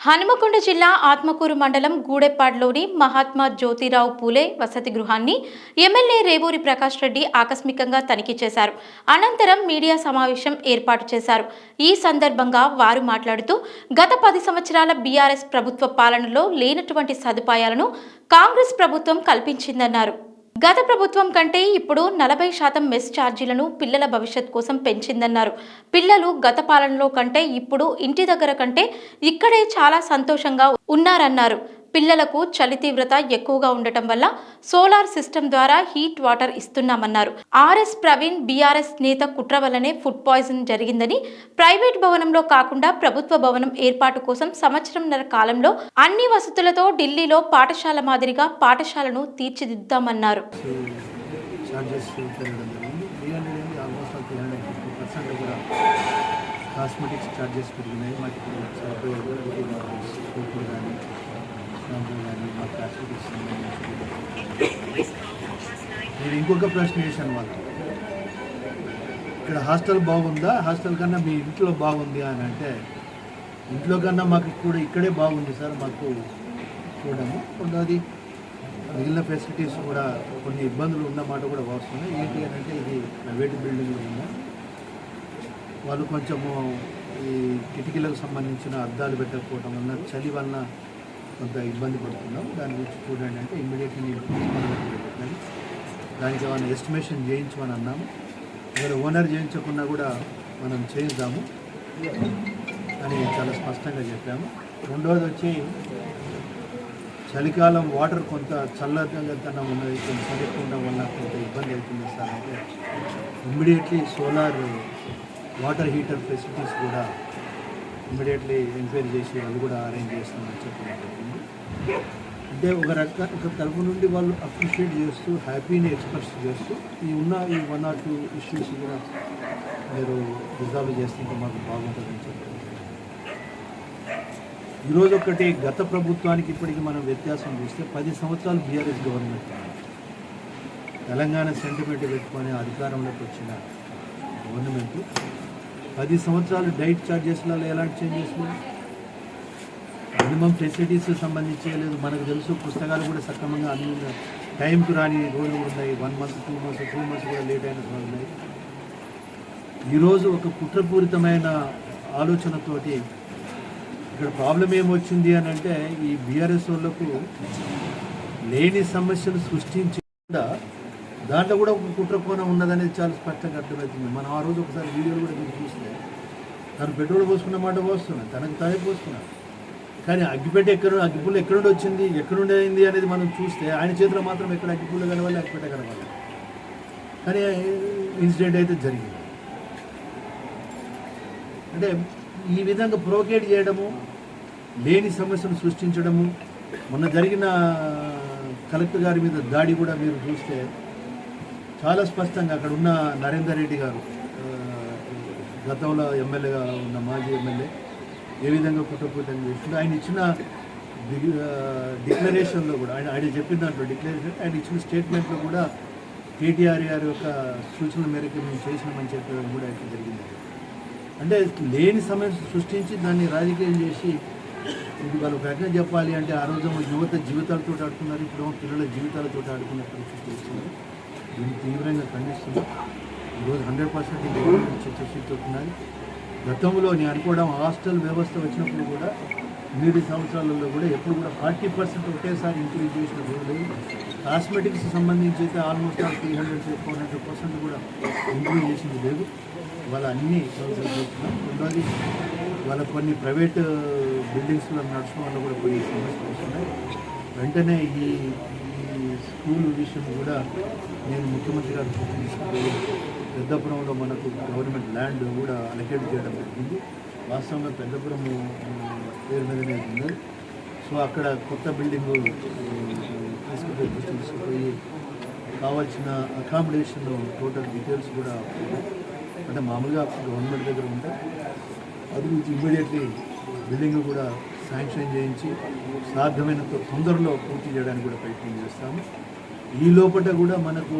హనుమకొండ జిల్లా ఆత్మకూరు మండలం గూడెప్పాడ్లోని మహాత్మా జ్యోతిరావు పూలే వసతి గృహాన్ని ఎమ్మెల్యే రేవూరి ప్రకాష్ రెడ్డి ఆకస్మికంగా తనిఖీ చేశారు. అనంతరం మీడియా సమావేశం ఏర్పాటు చేశారు. ఈ సందర్భంగా వారు మాట్లాడుతూ గత పది సంవత్సరాల బీఆర్ఎస్ ప్రభుత్వ పాలనలో లేనటువంటి సదుపాయాలను కాంగ్రెస్ ప్రభుత్వం కల్పించిందన్నారు. గత ప్రభుత్వం కంటే ఇప్పుడు నలభై శాతం మెస్ ఛార్జీలను పిల్లల భవిష్యత్ కోసం పెంచిందన్నారు. పిల్లలు గత పాలనలో కంటే ఇప్పుడు ఇంటి దగ్గర కంటే ఇక్కడే చాలా సంతోషంగా ఉన్నారన్నారు. పిల్లలకు చలి తీవ్రత ఎక్కువగా ఉండటం వల్ల సోలార్ సిస్టమ్ ద్వారా హీట్ వాటర్ ఇస్తున్నామన్నారు. ఆర్ఎస్ ప్రవీణ్ బీఆర్ఎస్ నేత కుట్ర వల్లనే ఫుడ్ పాయిజన్ జరిగిందని ప్రైవేట్ భవనంలో కాకుండా ప్రభుత్వ భవనం ఏర్పాటు కోసం సంవత్సరంన్నర కాలంలో అన్ని వసతులతో ఢిల్లీలో పాఠశాల మాదిరిగా పాఠశాలను తీర్చిదిద్దామన్నారు. ఛార్జెస్ పెరగడం జరిగింది. త్రీ హండ్రెడ్ ఏంటి almost three hundred fifty percent కూడా కాస్మెటిక్స్ ఛార్జెస్ పెరిగినాయి. మాకు సోపులు కానీ కానీ నేను ఇంకొక ప్రశ్న వేశాను వాళ్ళు ఇక్కడ హాస్టల్ బాగుందా? హాస్టల్ కన్నా మీ ఇంట్లో బాగుంది అని అంటే ఇంట్లో కన్నా మాకు కూడా ఇక్కడే బాగుంది సార్ మాకు చూడము. రెండోది మిగిలిన ఫెసిలిటీస్ కూడా కొన్ని ఇబ్బందులు ఉన్నమాట కూడా వస్తున్నాయి ఏంటి అని అంటే ఇది ప్రైవేట్ బిల్డింగ్లో ఉన్నా వాళ్ళు కొంచెము ఈ కిటికీలకు సంబంధించిన అద్దాలు పెట్టకపోవడం వలన చలి వలన కొంత ఇబ్బంది పడుతున్నాం. దాని గురించి చూడండి అంటే ఇమ్మీడియట్లీ నేను తీసుకోవాలని దానికి ఏమైనా ఎస్టిమేషన్ చేయించమని అన్నాము. ఒకవేళ ఓనర్ చేయించకుండా కూడా మనం చేయిద్దాము అని చాలా స్పష్టంగా చెప్పాము. రెండవది వచ్చి చలికాలం వాటర్ కొంత చల్లదనం ఉన్నది కొంచెం చలిగా వల్ల కొంత ఇబ్బంది అవుతుంది సార్. అంటే immediately solar water heater facilities కూడా ఇమ్మీడియట్లీ ఎంక్వైరీ చేసి వాళ్ళు కూడా అరేంజ్ చేస్తామని అంటే ఒక రక ఒక తరపు నుండి వాళ్ళు అప్రిషియేట్ చేస్తూ హ్యాపీని ఎక్స్ప్రెస్ చేస్తూ ఈ ఉన్న ఈ వన్ ఆర్ టూ ఇష్యూస్ కూడా మీరు రిజాల్వ్ చేస్తుంటే మాకు బాగుంటుందని చెప్పారు. ఈరోజు ఒకటి గత ప్రభుత్వానికి ఇప్పటికి మనం వ్యత్యాసం చూస్తే పది సంవత్సరాలు బీఆర్ఎస్ గవర్నమెంట్ తెలంగాణ సెంటిమెంట్ పెట్టుకొని అధికారంలోకి వచ్చిన గవర్నమెంట్ పది సంవత్సరాలు డైట్ ఛార్జెస్లలో ఎలాంటి చేంజెస్ మినిమం ఫెసిలిటీస్ సంబంధించి లేదు. మనకు తెలుసు పుస్తకాలు కూడా సక్రమంగా అన్ని టైంకు రాని రోజులు కూడా ఉన్నాయి. One month two months two months కూడా లేట్ అయిన రోజులు ఉన్నాయి. ఈరోజు ఒక కుట్రపూరితమైన ఆలోచనతోటి ఇక్కడ ప్రాబ్లం ఏమొచ్చింది అని అంటే ఈ బీఆర్ఎస్ వాళ్ళకు లేని సమస్యలు సృష్టించి దాంట్లో కూడా ఒక కుట్రకోణం ఉన్నదనేది చాలా స్పష్టంగా అర్థమవుతుంది. మనం ఆ రోజు ఒకసారి వీడియోలు కూడా మీరు చూస్తే తను పెట్రోల్ పోసుకున్న మాట పోస్తున్నాను తనకు తానే పోసుకున్నాను కానీ అగ్గిపెట్టె ఎక్కడ అగ్గిపుల్ల ఎక్కడ నుండి వచ్చింది? ఎక్కడ అయింది అనేది మనం చూస్తే ఆయన చేతిలో మాత్రం ఎక్కడ అగ్గిపుల్ల కలవాలి అగ్గిపెట్టె కనవాలి కానీ ఇన్సిడెంట్ అయితే జరిగింది. అంటే ఈ విధంగా ప్రోకేట్ చేయడము లేని సమస్యను సృష్టించడము మొన్న జరిగిన కలెక్టర్ గారి మీద దాడి కూడా మీరు చూస్తే చాలా స్పష్టంగా అక్కడ ఉన్న నరేందర్ రెడ్డి గారు గతంలో ఎమ్మెల్యేగా ఉన్న మాజీ ఎమ్మెల్యే ఏ విధంగా కుట్రపూరితంగా చేస్తుందో ఆయన ఇచ్చిన డిక్లరేషన్లో కూడా ఆయన ఆయన చెప్పిన దాంట్లో డిక్లరేషన్ ఆయన ఇచ్చిన స్టేట్మెంట్లో కూడా కేటీఆర్ గారి యొక్క సూచనల మేరకు మేము చేసినామని చెప్పడం కూడా ఆయన జరిగింది. అంటే లేని సమయం సృష్టించి దాన్ని రాజకీయం చేసి ఇది వాళ్ళు ప్రకటన చెప్పాలి అంటే ఆ రోజు యువత జీవితాలతో ఆడుతున్నారు ఇప్పుడు పిల్లల జీవితాలతో ఆడుకునే పరిస్థితి వస్తుంది దీన్ని తీవ్రంగా ఖండిస్తున్నాం. ఈరోజు హండ్రెడ్ పర్సెంట్ చర్చ ఉన్నది గతంలో నేను అనుకోవడం హాస్టల్ వ్యవస్థ వచ్చినప్పుడు కూడా ఎనిమిది సంవత్సరాలలో కూడా ఎప్పుడు కూడా ఫార్టీ పర్సెంట్ ఒకేసారి ఇంక్రీజ్ చేసిన లేదు కాస్మెటిక్స్ సంబంధించి అయితే almost three hundred four hundred percent కూడా ఇంక్రీజ్ చేసింది లేదు వాళ్ళ అన్ని సంవత్సరాలు చూస్తున్నాం. రెండోది వాళ్ళ కొన్ని ప్రైవేట్ బిల్డింగ్స్లో నడచడం వల్ల కూడా కొన్ని సమస్యలు వస్తున్నాయి. వెంటనే ఈ ఈ స్కూల్ విషయం కూడా నేను ముఖ్యమంత్రి గారు పెద్దపురంలో మనకు గవర్నమెంట్ ల్యాండ్ కూడా అలకేట్ చేయడం జరిగింది. వాస్తవంగా పెద్దపురం పేరు మీదనే ఉంది. సో అక్కడ కొత్త బిల్డింగ్ తీసుకుపోయి తీసుకుపోయి కావాల్సిన అకామిడేషన్ టోటల్ డీటెయిల్స్ కూడా అంటే మామూలుగా గవర్నమెంట్ దగ్గర ఉంటాయి. అది ఇమ్మీడియట్లీ బిల్డింగ్ కూడా శాంక్షన్ చేయించి సాధ్యమైనంత తొందరలో పూర్తి చేయడానికి కూడా ప్రయత్నం చేస్తాము. ఈ లోపల కూడా మనకు